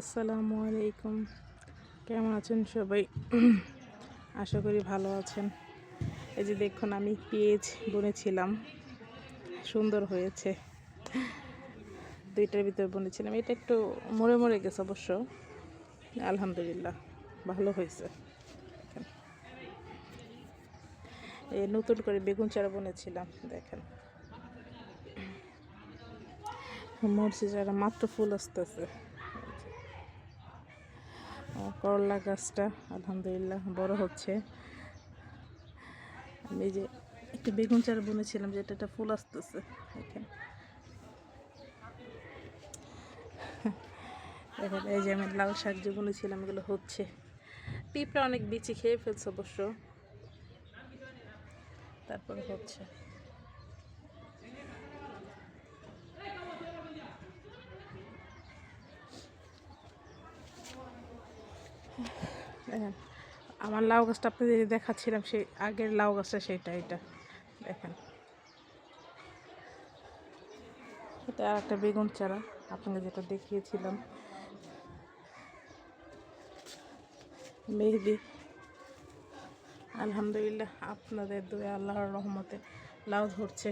আসসালামু আলাইকুম। কেমন আছেন সবাই? আশা করি ভালো আছেন। এই যে দেখুন, আমি পেঁয়াজ বুনেছিলাম। সুন্দর হয়েছে। দুইটার ভিতরে বুনেছিলাম। এটা একটু মরে মরে গেছে অবশ্য। আলহামদুলিল্লাহ, ভালো হয়েছে। এই নতুন করে বেগুন চারা বুনেছিলাম, দেখেন। মরচি চারা মাত্র ফুল আসতেছে। করলা গাছটা আলহামদুলিল্লাহ বড় হচ্ছে। আমি যে একটা বেগুন চারা বুনেছিলাম যেটা একটা ফুল আসতেছে এখানে এখন এই যে আমি লাল শাক যে বুনেছিলাম, এগুলো হচ্ছে। পিঁপড়া অনেক বিচি খেয়ে ফেলছে অবশ্য। তারপরে হচ্ছে। দেখেন, আমার লাউ গাছটা আপনাদের দেখাচ্ছিলাম, সেই আগের লাউ গাছটা সেটা এটা দেখেন। এটা আর একটা বেগুন চারা আপনাকে যেটা দেখিয়েছিলাম। মেহেদি। আলহামদুলিল্লাহ, আপনাদের দোয়া, আল্লাহর রহমতে লাউ ধরছে।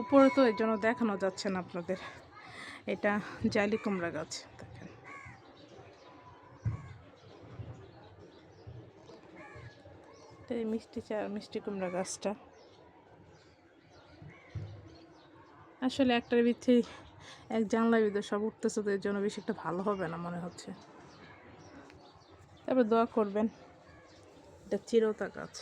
উপরে তো এর জন্য দেখানো যাচ্ছে না আপনাদের। এটা জালি কুমড়া গাছ, দেখেন। মিষ্টি চা, মিষ্টি কুমড়া গাছটা। আসলে একটার ভিত্তি এক জানলার ভিতরে সব উঠতেছে, তো এর জন্য বেশি একটা ভালো হবে না মনে হচ্ছে। তারপর দোয়া করবেন, এটা চিরতা গাছ।